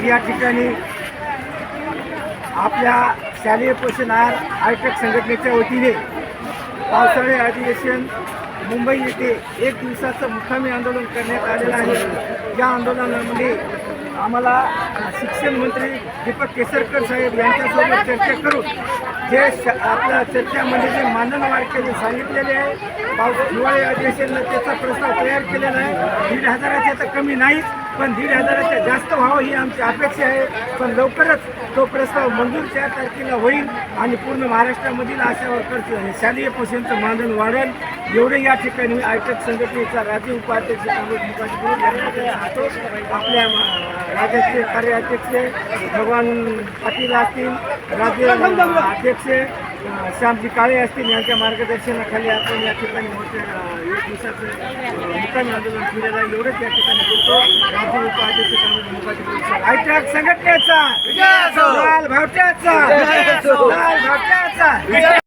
आज या ठिकाणी आपल्या शालेय पोषण आहार आयटक संघटनेच्या वतीने पावसाळी अधिवेशन मुंबई येथे एक दिवसाचं मुक्कामी आंदोलन करण्यात आलेलं आहे. या आंदोलनामध्ये आम्हाला शिक्षण मंत्री दीपक केसरकर साहेब यांच्यासोबत चर्चा करून जे श आपल्या चर्चामध्ये जे मानन केले सांगितलेले आहे पाऊस हिवाळी अधिवेशनला त्याचा प्रस्ताव तयार केलेला आहे. दीड हजाराच्या तर कमी नाहीच पण दीड हजाराच्या जास्त व्हावं ही आमची अपेक्षा आहे. पण लवकरच तो प्रस्ताव मंजूर चार तारखेला होईल आणि पूर्ण महाराष्ट्रामधील आशा वर्कर्स शालेय पोषणचं मानधन वाढेल. एवढे या ठिकाणी मी आयटक संघटनेचा राज्य उपाध्यक्ष राहतो. आपल्या अं, राज्याचे कार्याध्यक्ष भगवान पाटील असतील राज्य अध्यक्ष श्यामजी काळे असतील यांच्या मार्गदर्शनाखाली आपण या ठिकाणी मोठ्या एक दिवसाचं अं, मुक्कामी आंदोलन केलेलं आहे एवढंच या ठिकाणी बोलतो. राज्य उपाध्यक्ष आयटक संघटनेचा. लाल भावट्याचा. लाल भावट्याचा.